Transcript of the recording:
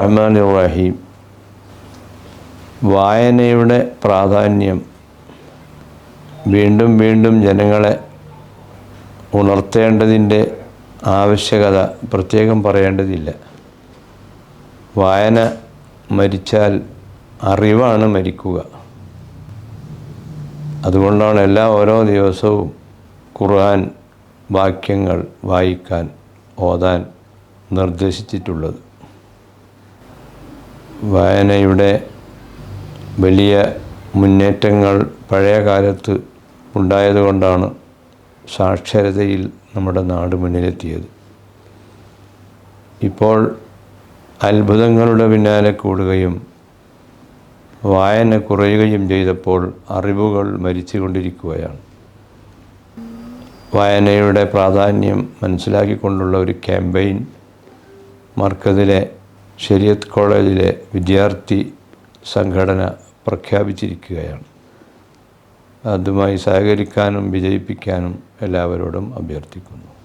റഹ്മാൻ റഹീം വായനയുടെ പ്രാധാന്യം വീണ്ടും വീണ്ടും ജനങ്ങളെ ഉണർത്തേണ്ടതിന്റെ ആവശ്യകത പ്രത്യേകം പറയേണ്ടതില്ല. വായന മരിച്ചാൽ അറിവാണ് മരിക്കുക. അതുകൊണ്ടാണ് എല്ലാ ഓരോ ദിവസവും ഖുർആൻ വാക്യങ്ങൾ വായിക്കാൻ ഓതാൻ നിർദ്ദേശിച്ചിട്ടുള്ളത്. വായനയുടെ വലിയ മുന്നേറ്റങ്ങൾ പഴയ കാലത്ത് ഉണ്ടായതുകൊണ്ടാണ് സാക്ഷരതയിൽ നമ്മുടെ നാട് മുന്നിലെത്തിയത്. ഇപ്പോൾ അത്ഭുതങ്ങളുടെ പിന്നാലെ കൂടുകയും വായന കുറയുകയും ചെയ്തപ്പോൾ അറിവുകൾ മരിച്ചു കൊണ്ടിരിക്കുകയാണ് വായനയുടെ പ്രാധാന്യം മനസ്സിലാക്കിക്കൊണ്ടുള്ള ഒരു ക്യാമ്പയിൻ മർക്കതിലെ ശരിയത്ത് കോളേജിലെ വിദ്യാർത്ഥി സംഘടന പ്രഖ്യാപിച്ചിരിക്കുകയാണ്. അതുമായി സഹകരിക്കാനും വിജയിപ്പിക്കാനും എല്ലാവരോടും അഭ്യർത്ഥിക്കുന്നു.